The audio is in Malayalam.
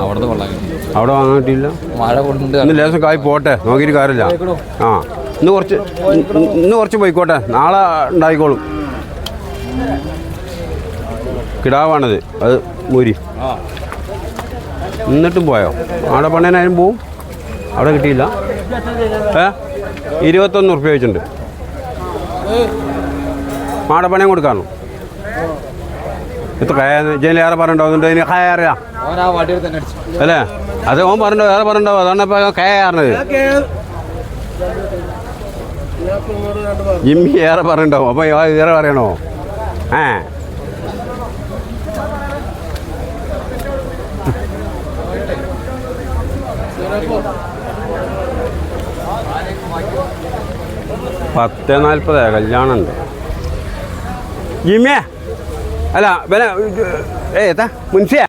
അവിടുന്ന് അവിടെ വാങ്ങാൻ കിട്ടിയില്ല? മഴ കൊണ്ട് ഇന്ന് ലേശം കായ് പോട്ടെ നോക്കിയിട്ട് കാര്യമില്ല. ആ ഇന്ന് കുറച്ച് ഇന്ന് കുറച്ച് പോയിക്കോട്ടെ നാളെ ഉണ്ടായിക്കോളും. കിടാവാണത് അത് മൂരി. എന്നിട്ടും പോയോ? അവിടെ പണയനായാലും പോവും? അവിടെ കിട്ടിയില്ല. ഏ? ഇരുപത്തൊന്ന് ഉറുപ്പ്യ വെച്ചിട്ടുണ്ട് മാടപ്പണയം കൊടുക്കാണോ ഇത്ര ജയിലേറെ പറഞ്ഞിട്ടുണ്ടോ ഇനി കയ അറിയാം. ഓൻ ആ തന്നെ അടിച്ചു. അല്ലേ? അത് ഓൻ പറഞ്ഞോ വേറെ പറഞ്ഞോ അതാണ് ഇപ്പൊ കയറുന്നത് ജിമ്മി ഏറെ പറഞ്ഞിട്ടുണ്ടാവും. അപ്പൊ ഏറെ പറയണോ? ഏ? പത്ത് നാൽപ്പത് കല്യാണം ഉണ്ട് ജിമ്മിയെ അല്ല പിന്നെ ഏ എത്താ മുൻസിയാ